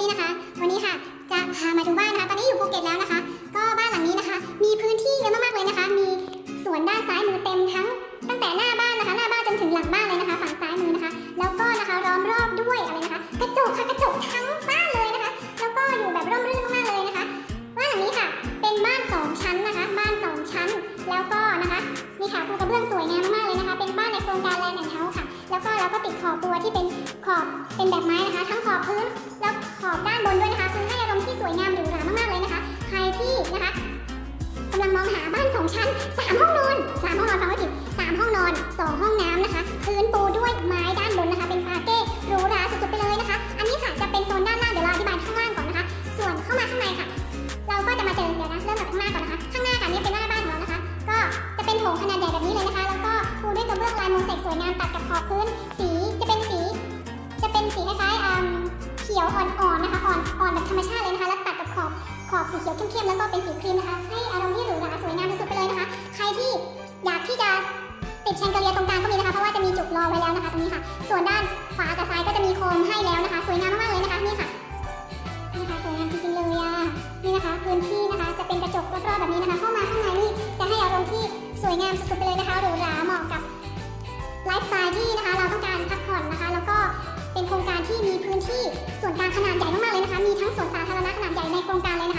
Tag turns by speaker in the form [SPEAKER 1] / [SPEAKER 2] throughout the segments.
[SPEAKER 1] ดีนะคะ วันนี้ค่ะ จะพามาดูบ้านนะคะ ตอนนี้อยู่ภูเก็ตแล้วนะคะ ก็บ้านหลังนี้นะคะ มีพื้นที่เยอะมากๆเลยนะคะ มีสวนด้านซ้ายมือเต็มทั้ง ตั้งแต่หน้าบ้านนะคะ หน้าบ้านจนถึงหลังบ้านเลยนะคะ ฝั่งซ้ายมือนะคะ แล้วก็นะคะล้อมรอบด้วยอะไรนะคะ กระจกค่ะกระจกทั้งบ้านเลยนะคะ แล้วก็อยู่แบบร่มรื่นมากๆเลยนะคะ บ้านหลังนี้ค่ะ เป็นบ้านสองชั้นนะคะ บ้านสองชั้น แล้วก็นะคะ มีค่ะปูกระเบื้องสวยงามมากๆเลยนะคะ เป็นบ้านในโครงการแลนด์แอนด์เฮาส์ค่ะ แล้วก็เราก็ติดขอบตัวที่เป็นขอบเป็นแบบำลังมองหาบ้านสองชั้นสามห้องนอนสามห้องนอนฟังไว้ผิดสามห้องนอนสองห้องน้ำนะคะ พื้นปูด้วยไม้ สีเขียวเข้มๆแล้วก็เป็นสีครีมนะคะ ให้อารมณ์ที่หรูหราสวยงามที่สุดไปเลยนะคะ ใครที่อยากที่จะติดแชงเกลียร์ตรงกลางก็มีนะคะ เพราะว่าจะมีจุกรอไว้แล้วนะคะตรงนี้ค่ะ ส่วนด้านขวากับซ้ายก็จะมีโคมให้แล้วนะคะ สวยงามมากๆเลยนะคะนี่ค่ะนี่ค่ะสวยงามจริงๆเลยอะนี่นะคะพื้นที่นะคะจะเป็นกระจกรอบๆแบบนี้นะคะ เข้ามาข้างในนี่จะให้อารมณ์ที่สวยงามสุดๆไปเลยนะคะหรูหราเหมาะกับไลฟ์สไตล์ที่นะคะเราต้องการพักผ่อนนะคะ แล้วก็เป็นโครงการที่มีพื้นที่ส่วนกลางขนาดใหญ่มากๆเลยนะคะ มีทั้งสวนสาธารณะขนาดใหญ่ในโครงการเลย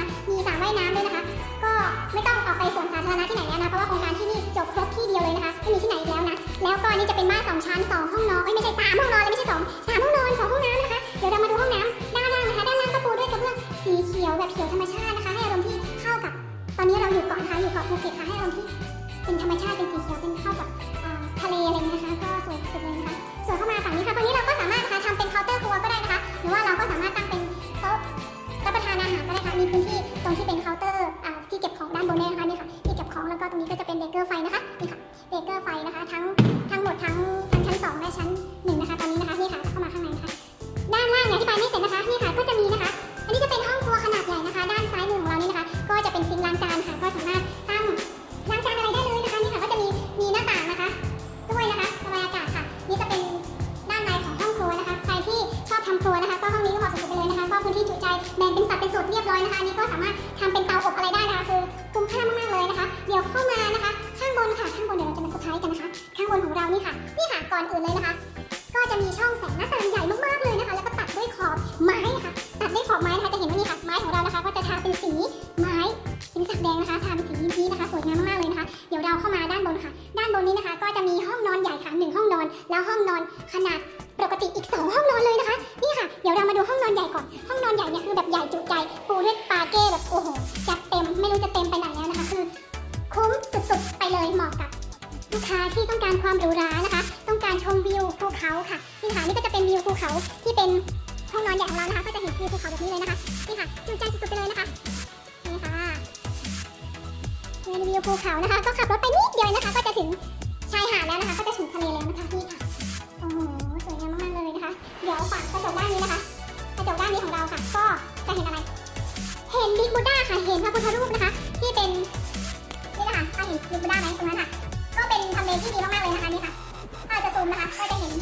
[SPEAKER 1] ายน้ำด้วยนะคะ ก็ไม่ต้องออกไปสวนสาธารณะที่ไหนแล้วนะ เพราะว่าโครงการที่นี่จบครบที่เดียวเลยนะคะ ไม่มีที่ไหนอีกแล้วนะ แล้วก็นี่จะเป็นบ้านสองชั้นสองห้องนอน เอ้ยไม่ใช่สามห้องนอนเลยไม่ใช่สองสามห้องนอน บ่งเป็นสัดเป็นส่วนเรียบร้อยนะคะอันนี้ก็สามารถทำเป็นเตาอบอะไรได้นะคะคือคุ้มค่ามากๆเลยนะคะ เดี๋ยวเข้ามานะคะ ข้างบนค่ะข้างบนเดี๋ยวเราจะมาเซอร์ไพรส์กันนะคะ ข้างบนของเรานี่ค่ะนี่ค่ะก่อนอื่นเลยนะคะ ก็จะมีช่องแสงหน้าต่างใหญ่มากๆเลยนะคะ แล้วก็ตัดด้วยขอบไม้ค่ะตัดด้วยขอบไม้นะคะจะเห็นว่านี่ค่ะไม้ของเรานะคะ ก็จะทาเป็นสีไม้หินสักแดงนะคะทาเป็นสีนี้นะคะสวยงามมากๆเลยนะคะ เดี๋ยวเราเข้ามาด้านบนค่ะ ด้านบนนี้นะคะ ก็จะมีห้องนอนใหญ่ค่ะหนึ่งห้องนอน แล้วห้องนอนขนาดปกติอีกสองห้องนอนเลยนะคะ นี่ค่ะ เดี๋ยวเรามาดูห้องนอนใหญ่ก่อนห้อง ภูเขาที่เป็นห้องนอนใหญ่ของเรานะคะก็จะเห็นวิวภูเขาแบบนี้เลยนะคะนี่ค่ะจุใจสุดๆไปเลยนะคะนี่ค่ะเป็นวิวภูเขานะคะ ก็ขับรถไปนิดเดียวนะคะ ก็จะถึงชายหาดแล้วนะคะ ก็จะถึงทะเลแล้วนะคะนี่ค่ะโอ้โหสวยงามมากๆเลยนะคะ เดี๋ยวฝั่งกระจกด้านนี้นะคะกระจกด้านนี้ของเราค่ะ ก็จะเห็นอะไร เห็นบิ๊กบูด้าค่ะเห็นพระพุทธรูปนะคะ ที่เป็นนี่นะคะถ้าเห็นบิ๊กบูด้าไหมตรงนั้นค่ะ ก็เป็นทำเลที่ดีมากๆเลยนะคะนี่ค่ะถ้าจะซูมนะคะก็จะเห็น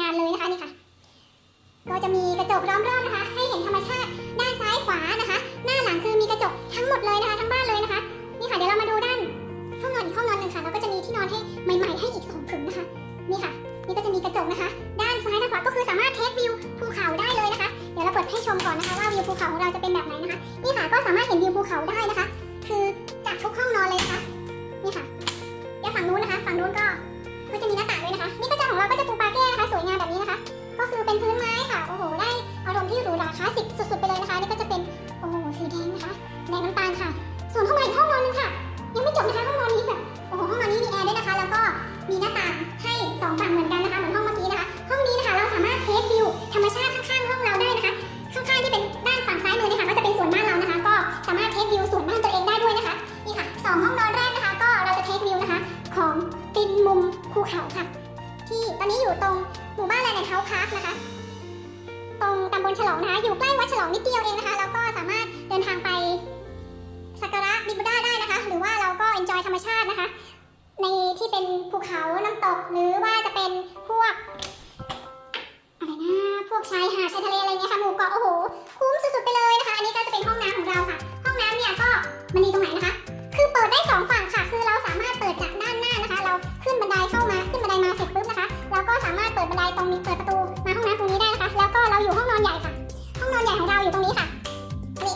[SPEAKER 1] งานเลยนะคะนี่ค่ะ ก็จะมีกระจกล้อมรอบนะคะ ให้เห็นธรรมชาติด้านซ้ายขวานะคะ หน้าหลังคือมีกระจกทั้งหมดเลยนะคะ ทั้งบ้านเลยนะคะ นี่ค่ะเดี๋ยวเรามาดูด้านห้องนอนอีกห้องนอนหนึ่งค่ะแล้วก็จะมีที่นอนให้ใหม่ ๆ ให้อีกสองผืนนะคะนี่ค่ะ นี่ก็จะมีกระจกนะคะ ด้านซ้ายด้านขวาก็คือสามารถเทควิวภูเขาได้เลยนะคะ เดี๋ยวเราเปิดให้ชมก่อนนะคะว่าวิวภูเขาของเราจะเป็นแบบไหนนะคะ นี่ค่ะก็สามารถเห็นวิวภูเขาได้นะคะ คือจากทุกห้องนอนเลยนะคะนี่ค่ะเดี๋ยวฝั่งนู้นนะคะ ฝั่งนู้นก็ก็จะมีหน้าต่างด้วยนะคะ นี่ก็จะของเราก็จะปูปาเก้นะคะสวย หมู่บ้านแลนด์เฮาส์พาร์คนะคะ ตรงตำบลฉลองนะคะ อยู่ใกล้วัดฉลองนิดเดียวเองนะคะ แล้วก็สามารถเดินทางไปสักการะบิบูด้าได้นะคะ หรือว่าเราก็เอนจอยธรรมชาตินะคะ ในที่เป็นภูเขาน้ำตกหรือว่าจะเป็นพวก ตรงนี้เปิดประตูมาห้องน้ำตรงนี้ได้นะคะ แล้วก็เราอยู่ห้องนอนใหญ่ค่ะ ห้องนอนใหญ่ของเราอยู่ตรงนี้ค่ะนี่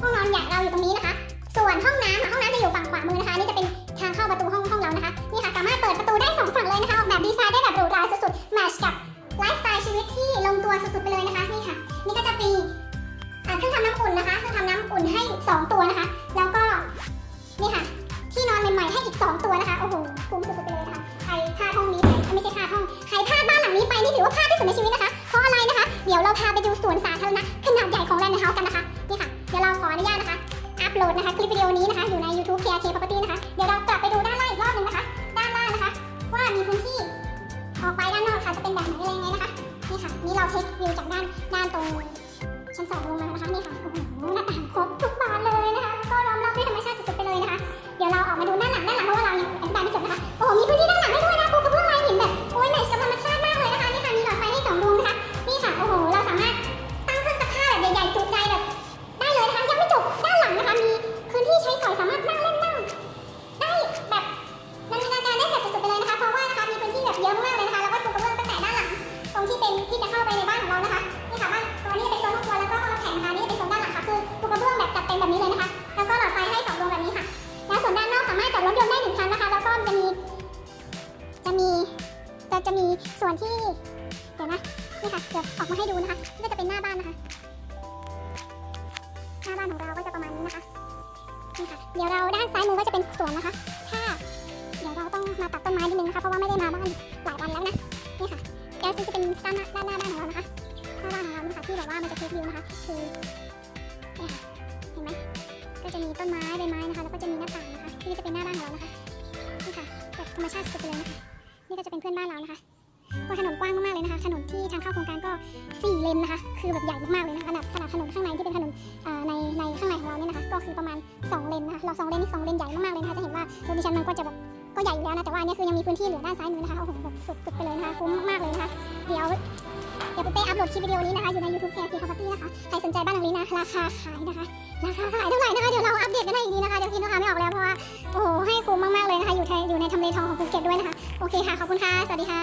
[SPEAKER 1] ห้องนอนใหญ่เราอยู่ตรงนี้นะคะ ส่วนห้องน้ำค่ะห้องน้ำจะอยู่ฝั่งขวามือนะคะนี่จะเป็นทางเข้าประตูห้องห้องเรานะคะ นี่ค่ะสามารถเปิดประตูได้สองฝั่งเลยนะคะออกแบบดีไซน์ได้แบบหรูหราสุดๆแมชกับไลฟ์สไตล์ชีวิตที่ลงตัวสุดๆไปเลยนะคะนี่ค่ะ นี่ก็จะมีเครื่องทำน้ำอุ่นนะคะเครื่องทำน้ำอุ่นให้สองตัวนะคะ แล้วก็นี่ค่ะที่นอนใหม่ๆให้อีก 2 ตัวนะคะโอ้โหคุ้มสุดๆ สุดในชีวิตนะคะ เพราะอะไรนะคะ เดี๋ยวเราพาไปดูสวนสาธารณะขนาดใหญ่ของแลนด์เฮาส์กันนะคะนี่ค่ะ เดี๋ยวเราขออนุญาตนะคะ อัพโหลดนะคะคลิปวิดีโอนี้นะคะ อยู่ใน YouTube KRK Property นะคะ เดี๋ยวเรากลับไปดูด้านล่างอีกรอบหนึ่งนะคะ ด้านล่างนะคะ ว่ามีพื้นที่ออกไปด้านนอกค่ะจะเป็นแบบไหนอะไรยังไงนะคะ นี่ค่ะ นี่เราเทควิวจากด้านด้านตรงชั้นสองลงมานะคะนี่ค่ะโอ้โหหน้าต่างครบทุกบานเลยนะคะ ก็ล้อมรอบด้วยธรรมชาติสุดๆไปเลยนะคะ เดี๋ยวเราออกมาดูด้านหลังด้านหลังเพราะว่าเรายังอธิบายไม่จบนะคะ โอ้โหมีพื้นที่ด้านหลังให้ด้วยนะ เดี๋ยวนะ นี่ค่ะ เดี๋ยวออกมาให้ดูนะคะ นี่ก็จะเป็นหน้าบ้านนะคะ หน้าบ้านของเราก็จะประมาณนี้นะคะ นี่ค่ะ เดี๋ยวเราด้านซ้ายมือก็จะเป็นสวนนะคะ ถ้า เดี๋ยวเราต้องมาตัดต้นไม้นิดนึงนะคะ เพราะว่าไม่ได้มาบ้านหลายวันแล้วนะ นี่ค่ะเดี๋ยวจะเป็นด้านหน้าด้านหน้าบ้านของเรานะคะ หน้าบ้านของเรานะคะที่แบบว่ามันจะเทควิวนะคะ คือเนี่ค่ะ เห็นไหมก็จะมีต้นไม้ใบไม้นะคะ แล้วก็จะมีหน้าต่างนะคะนี่จะเป็นหน้าบ้านของเรานะคะ นี่ค่ะแบบธรรมชาติสุดเลยนะคะ นี่ก็จะเป็นเพื่อนบ้านเรานะคะ ก็ถนนกว้างมากๆเลยนะคะ ถนนที่ทางเข้าโครงการก็สี่เลนนะคะ คือแบบใหญ่มากๆเลยนะคะขนาดขนาดถนนข้างในที่เป็นถนนในในข้างในของเราเนี่ยนะคะ ก็คือประมาณสองเลนนะคะ เราสองเลนนี่สองเลนใหญ่มากๆเลยนะคะ จะเห็นว่ารถดิฉันมันก็จะแบบก็ใหญ่อยู่แล้วนะ แต่ว่าอันนี้คือยังมีพื้นที่เหลือด้านซ้ายมือนะคะ โอ้โหแบบสุดๆไปเลยนะคะคุ้มมากๆเลยนะคะ เดี๋ยวเดี๋ยวปุ๊เป้อัพโหลดคลิปวิดีโอนี้นะคะ อยู่ใน YouTube KRK Property นะคะ ใครสนใจบ้านหลังนี้นะ ราคาขายนะคะ ราคาขายเท่าไหร่นะคะ เดี๋ยวเราอัปเดตกันได้อีกทีนะคะ เดี๋ยวคิดราคาไม่ออกแล้วเพราะว่า โอ้โห ให้คุ้มมากๆเลยนะคะ อยู่ในอยู่ในทำเลทองของภูเก็ตด้วยนะคะ โอเคค่ะ ขอบคุณค่ะ สวัสดีค่ะ